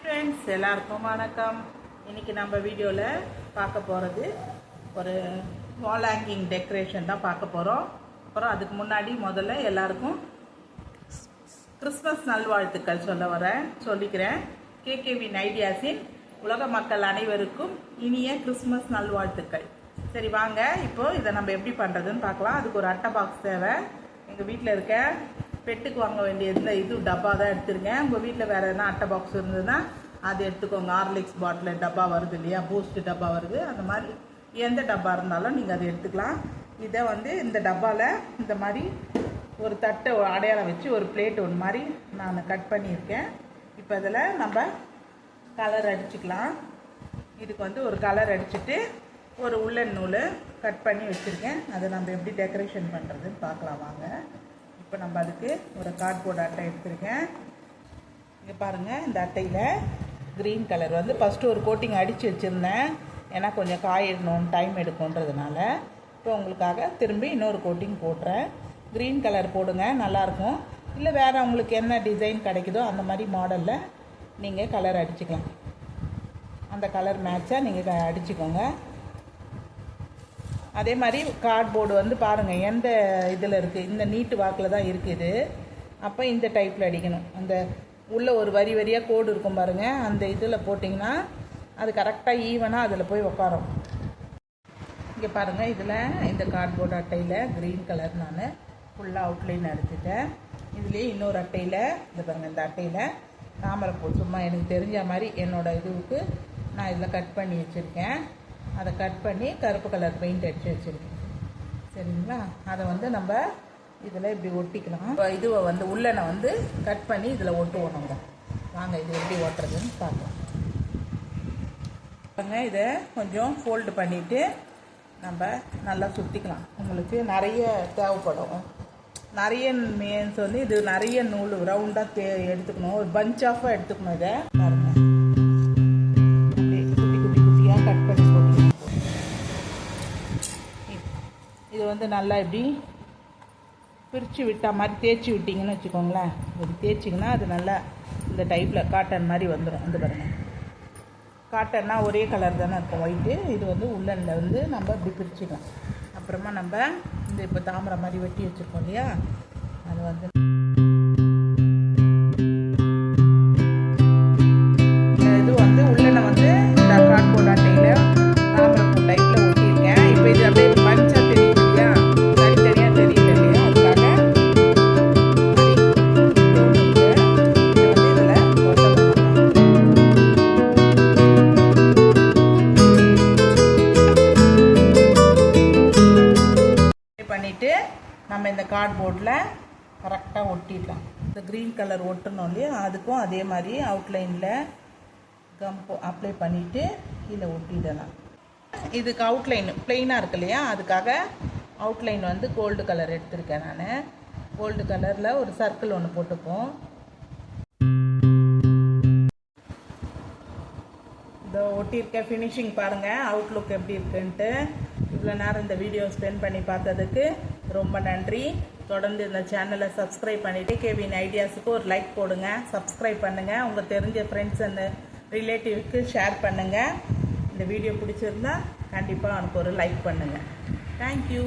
Friends எல்லாருக்கும் வணக்கம். இன்னைக்கு நம்ம வீடியோவில் பார்க்க போகிறது ஒரு வால் ஹேங்கிங் டெக்கரேஷன் தான் பார்க்க போகிறோம் அப்புறம் அதுக்கு முன்னாடி முதல்ல எல்லாருக்கும் கிறிஸ்மஸ் நல்வாழ்த்துக்கள் சொல்ல வரேன் சொல்லிக்கிறேன். கேகேவின் ஐடியாஸின் உலக மக்கள் அனைவருக்கும் இனிய கிறிஸ்மஸ் நல்வாழ்த்துக்கள். சரி வாங்க. இப்போது இதை நம்ம எப்படி பண்ணுறதுன்னு பார்க்கலாம். அதுக்கு ஒரு அட்டை பாக்ஸ் தேவை. எங்கள் வீட்டில் இருக்க பெட்டுக்கு வாங்க வேண்டிய இந்த இது டப்பா தான் எடுத்துருக்கேன். உங்கள் வீட்டில் வேறு எதனா அட்டை பாக்ஸ் இருந்ததுன்னா அது எடுத்துக்கோங்க. ஹார்லிக்ஸ் பாட்டில் டப்பா வருது இல்லையா? பூஸ்ட் டப்பா வருது. அந்த மாதிரி எந்த டப்பா இருந்தாலும் நீங்கள் அதை எடுத்துக்கலாம். இதை வந்து இந்த டப்பாவில் இந்த மாதிரி ஒரு தட்டை அடையாளம் வச்சு ஒரு பிளேட் ஒன்று மாதிரி நான் கட் பண்ணியிருக்கேன். இப்போ இதில் நம்ம கலர் அடிச்சுக்கலாம். இதுக்கு வந்து ஒரு கலர் அடிச்சுட்டு ஒரு உள்ளன் நூல் கட் பண்ணி வச்சுருக்கேன். அதை நம்ம எப்படி டெக்கரேஷன் பண்ணுறதுன்னு பார்க்கலாம். வாங்க. இப்போ நம்ம அதுக்கு ஒரு கார்ட்போர்ட் அட்டை எடுத்திருக்கேன். இங்கே பாருங்கள் இந்த அட்டையில் க்ரீன் கலர் வந்து ஃபஸ்ட்டு ஒரு கோட்டிங் அடித்து வச்சுருந்தேன். ஏன்னா கொஞ்சம் காயிடணும் டைம் எடுக்கும்ன்றதுனால. இப்போ உங்களுக்காக திரும்பி இன்னொரு கோட்டிங் போடுறேன். க்ரீன் கலர் போடுங்க நல்லாயிருக்கும். இல்லை வேறு உங்களுக்கு என்ன டிசைன் கிடைக்குதோ அந்த மாதிரி மாடலில் நீங்கள் கலர் அடிச்சுக்கலாம். அந்த கலர் மேட்சாக நீங்கள் அடிச்சுக்கோங்க. அதே மாதிரி கார்ட்போர்டு வந்து பாருங்கள் எந்த இதில் இருக்குது இந்த நீட்டு வாக்கில் தான் இருக்குது அப்போ இந்த டைப்பில் அடிக்கணும். அந்த உள்ளே ஒரு வரி வரியாக கோடு இருக்கும் பாருங்கள் அந்த இதில் போட்டிங்கன்னா அது கரெக்டாக ஈவனாக அதில் போய் உட்காரும் இங்கே பாருங்கள் இதில் இந்த கார்ட்போர்டு அட்டையில் க்ரீன் கலர் நான் ஃபுல்லாக அவுட்லைன் எடுத்துட்டேன். இதுலேயே இன்னொரு அட்டையில் இந்த பாருங்கள் இந்த அட்டையில் தாமரைப்பூ சும்மா எனக்கு தெரிஞ்ச மாதிரி என்னோடய இதுவுக்கு நான் இதில் கட் பண்ணி வச்சுருக்கேன். அதை கட் பண்ணி கருப்பு கலர் பெயிண்ட் அடித்து வச்சுருக்கேன். சரிங்களா? அதை வந்து நம்ம இதில் இப்படி ஒட்டிக்கலாம். இதுவை வந்து உள்ளனை வந்து கட் பண்ணி இதில் ஒட்டுவோம் நம்ம. வாங்க இது எப்படி ஓட்டுறதுன்னு பார்க்கலாம். பாருங்க இதை கொஞ்சம் ஃபோல்டு பண்ணிவிட்டு நம்ம நல்லா சுற்றிக்கலாம் உங்களுக்கு நிறைய தேவைப்படும். நிறைய மீன்ஸ் வந்து இது நிறைய நூல் ரவுண்டாக தே எடுத்துக்கணும். ஒரு பஞ்ச் ஆஃபாக எடுத்துக்கணும் இதை. வந்து நல்லா இப்படி பிரித்து விட்டா மாதிரி தேய்ச்சி விட்டிங்கன்னு வச்சுக்கோங்களேன். இப்படி தேய்ச்சிங்கன்னா அது நல்லா இந்த டைப்பில் காட்டன் மாதிரி வந்துடும் வந்து பாருங்கள் காட்டன்னா ஒரே கலர் தானே இருக்கும். ஒயிட்டு இது வந்து உள்ளனில் வந்து நம்ம இப்படி பிரிச்சுக்கலாம். அப்புறமா நம்ம இந்த இப்போ தாமரை மாதிரி வெட்டி வச்சுருக்கோம் இல்லையா? அது வந்து நம்ம இந்த கார்ட்போர்டில் கரெக்டாக ஒட்டிடலாம். இந்த க்ரீன் கலர் ஒட்டணும் இல்லையா? அதுக்கும் அதே மாதிரி அவுட்லைனில் கம் அப்ளை பண்ணிவிட்டு கீழே ஒட்டிடலாம். இதுக்கு அவுட்லைன் பிளெயினாக இருக்கு இல்லையா? அதுக்காக அவுட்லைன் வந்து கோல்டு கலர் எடுத்திருக்கேன் நான். கோல்டு கலரில் ஒரு சர்க்கிள் ஒன்று போட்டுப்போம். இதோ ஒட்டியிருக்க ஃபினிஷிங் பாருங்கள் அவுட்லுக் எப்படி இருக்குன்ட்டு. இவ்வளோ நேரம் இந்த வீடியோ ஸ்பெண்ட் பண்ணி பார்த்ததுக்கு ரொம்ப நன்றி. தொடர்ந்து இந்த சேனலை சப்ஸ்கிரைப் பண்ணிவிட்டு கேவின் ஐடியாஸுக்கு ஒரு லைக் போடுங்க சப்ஸ்கிரைப் பண்ணுங்கள் உங்கள் தெரிஞ்ச ஃப்ரெண்ட்ஸ் அண்ட் ரிலேட்டிவ்க்கு ஷேர் பண்ணுங்கள் இந்த வீடியோ பிடிச்சிருந்தா கண்டிப்பாக அவனுக்கு ஒரு லைக் பண்ணுங்கள் தேங்க்யூ